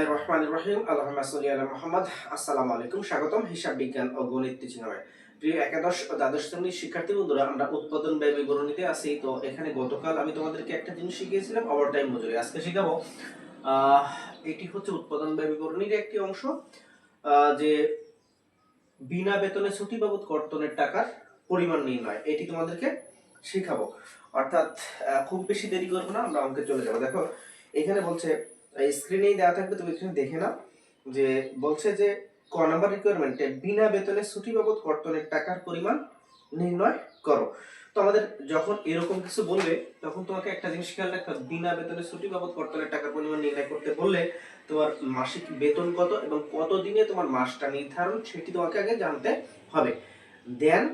বিসমিল্লাহির রহমানির রহিম। আল্লাহুম্মা সাল্লি আলা মুহাম্মদ। আসসালামু আলাইকুম। স্বাগতম হিসাব বিজ্ঞান ও গণিত টিচিং প্রিয় একাদশ ও দ্বাদশ শ্রেণির শিক্ষার্থী বন্ধুরা, আমরা উৎপাদন ব্যয় বিবরণীতে আছি তো এখানে গতকাল আমি তোমাদেরকে একটা জিনিস শিখিয়েছিলাম ওভারটাইম মজুরি আজকে শেখাবো। এটি হচ্ছে উৎপাদন ব্যয় বিবরণীর একটি অংশ। যে বিনা বেতনে ছুটি বাবদ কর্তনের টাকার পরিমাণ নির্ণয়। এটি তোমাদেরকে শেখাবো। অর্থাৎ খুব বেশি দেরি করব না, আমরা অঙ্কে চলে যাব। দেখো, এখানে বলছে স্ক্রিনেই দেওয়া থাকবে, তুমি এখানে দেখে নাও যে বলছে যে ক নাম্বার রিকোয়ারমেন্টে বিনা বেতনে ছুটি বাবদ কর্তনের টাকার পরিমাণ নির্ণয় করো। তো আমাদের যখন এরকম কিছু বলবে, তখন তোমাকে একটা জিনিস খেয়াল রাখতে বিনা বেতনে ছুটি বাবদ কর্তনের টাকার পরিমাণ নির্ণয় করতে বললে তোমার মাসিক বেতন কত এবং কত দিনে তোমার মাসটা নির্ধারণ সেটি তোমাকে আগে জানতে হবে। দেন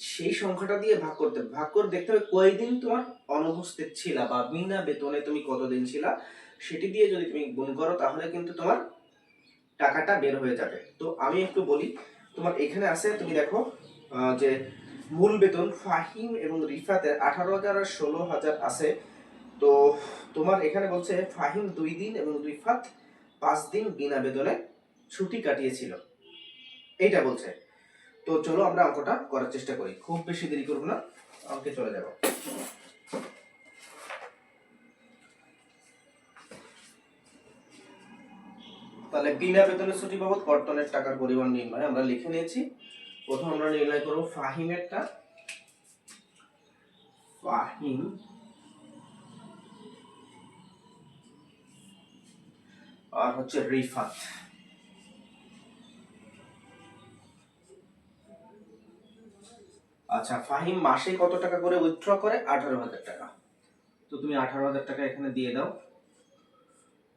সেই সংখ্যাটা দিয়ে ভাগ করতে। ভাগ করে দেখতে হবে কয়দিন তোমার অনুপস্থিত ছিলা বা বিনা বেতনে তুমি কতদিন ছিলা। সেটি দিয়ে যদি তুমি গুণ করো, তাহলে কিন্তু তোমার টাকাটা বের হয়ে যাবে। তো আমি একটু বলি, তোমার এখানে আছে, তুমি দেখো যে মূল বেতন ফাহিম এবং রিফাতের আঠারো হাজার আর ষোলো হাজার আছে। তো তোমার এখানে বলছে, ফাহিম দুই দিন এবং রিফাত পাঁচ দিন বিনা বেতনে ছুটি কাটিয়েছিল। এইটা বলছে। তো চলো আমরা অঙ্কটা করার চেষ্টা করি। খুব বেশি দেরি করব না, অঙ্কে চলে যাব। তাহলে বিনা বেতনে ছুটি বাবদ কর্তনের টাকার পরিমাণ নির্ণয় আমরা লিখে নিয়েছি। প্রথম আমরা নির্ণয় করব ফাহিমেরটা। ফাহিম আর হচ্ছে রিফাত। আচ্ছা ফাহিম মাসে কত টাকা করে উইথড্র করে? আঠারো হাজার টাকা। তো তুমি আঠারো হাজার টাকা এখানে দিয়ে দাও।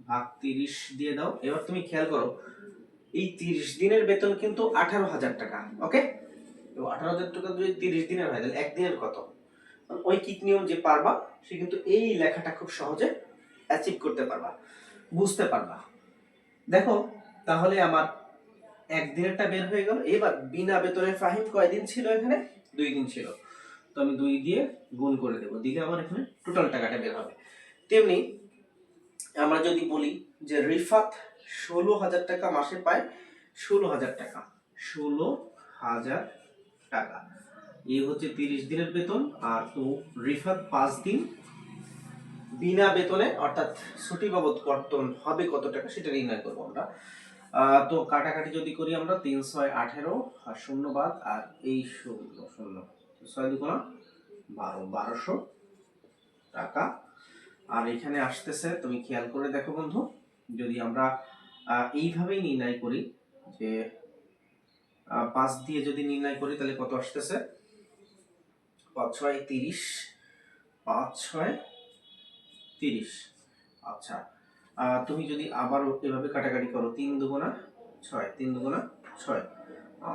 ভাগ তিরিশ দিয়ে দাও। এবার তুমি খেয়াল করো, এই তিরিশ দিনের বেতন কিন্তু আঠারো হাজার টাকা, ওকে? তো আঠারো হাজার টাকা যদি তিরিশ দিনের হয়, তাহলে একদিনের কত? ওই কিক নিয়ম যে পারবা, সে কিন্তু এই লেখাটা খুব সহজে অ্যাচিভ করতে পারবা, বুঝতে পারবা। দেখো, তাহলে আমার একদিনেরটা বের হয়ে গেল। এবার বিনা বেতনে ফাহিম কয়দিন ছিল এখানে? দুই দিন ছিল। তো আমি দুই দিয়ে গুণ করে দেবো। দিলে আমার এখানে টোটাল টাকাটা বের হবে। তেমনি আমরা যদি বলি যে রিফাত ষোলো হাজার টাকা মাসে পায় ষোলো হাজার টাকা। ষোলো হাজার টাকা। এই হচ্ছে তিরিশ দিনের বেতন আর ও রিফাত পাঁচ দিন বিনা বেতনে, অর্থাৎ ছুটি বাবদ কর্তন হবে কত টাকা সেটা নির্ণয় করব আমরা। তো কাটাকাটি যদি করি আমরা তিন ছয় আঠেরো আর শূন্য বাদ আর এই শূন্য শূন্য। ছয় দুগুণা বারো, বারোশো টাকা। আর এখানে আসতেছে, তুমি খেয়াল করে দেখো বন্ধু, যদি আমরা এইভাবেই নির্ণয় করি যে পাঁচ দিয়ে যদি নির্ণয় করি তাহলে কত আসতেছে? পাঁচ ছয় তিরিশ, পাঁচ ছয় তিরিশ। আচ্ছা তুমি যদি আবারও এভাবে কাটাকাটি করো, তিন দুগুণা ছয়, তিন দুগুণা ছয়।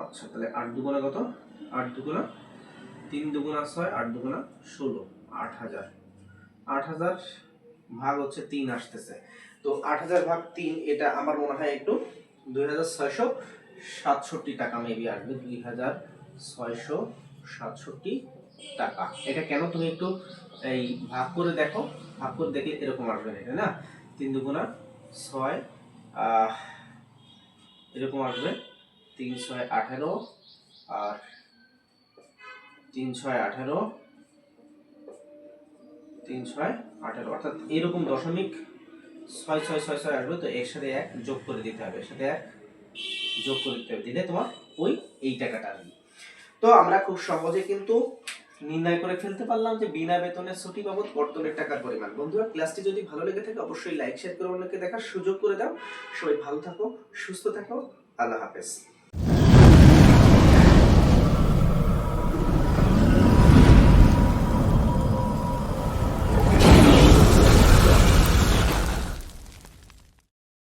আচ্ছা তাহলে আট দুগুণা কত? আট দুগুণা তিন দুগুণা ছয়, আট দুগুণা ষোলো, আট হাজার। আট হাজার ভাগ হচ্ছে তিন আসতেছে। তো আট হাজার ভাগ তিন, এটা আমার মনে হয় একটু দুই হাজার ছয়শো সাতষট্টি টাকা মেবি আসবে, দুই হাজার ছয়শো সাতষট্টি টাকা। এটা কেন তুমি একটু এই ভাগ করে দেখো? ভাগ করে দেখলে এরকম আসবে না এটা না? তিন দুগুণা ছয় এরকম আসবে। তিন ছয় আঠেরো আর তিন ছয় আঠেরো তিন, ছয়, আঠেরো। অর্থাৎ এরকম দশমিক ছয় ছয় ছয় ছয় আসবে, তো এর সাথে এক যোগ করে দিতে হবে। সাথে এক যোগ করে দিতে হবে। দিলে তোমার ওই এই টাকাটা আসবে। তো আমরা খুব সহজে কিন্তু নির্ণয় করে ফেলতে পারলাম যে বিনা বেতনে ছুটি বাবদ কর্তনের টাকার পরিমাণ। বন্ধুরা, ক্লাসটি যদি ভালো লেগে থাকে, অবশ্যই লাইক, শেয়ার করে অন্যকে দেখার সুযোগ করে দাও। সবাই ভালো থাকো, সুস্থ থাকো। আল্লাহ হাফেজ।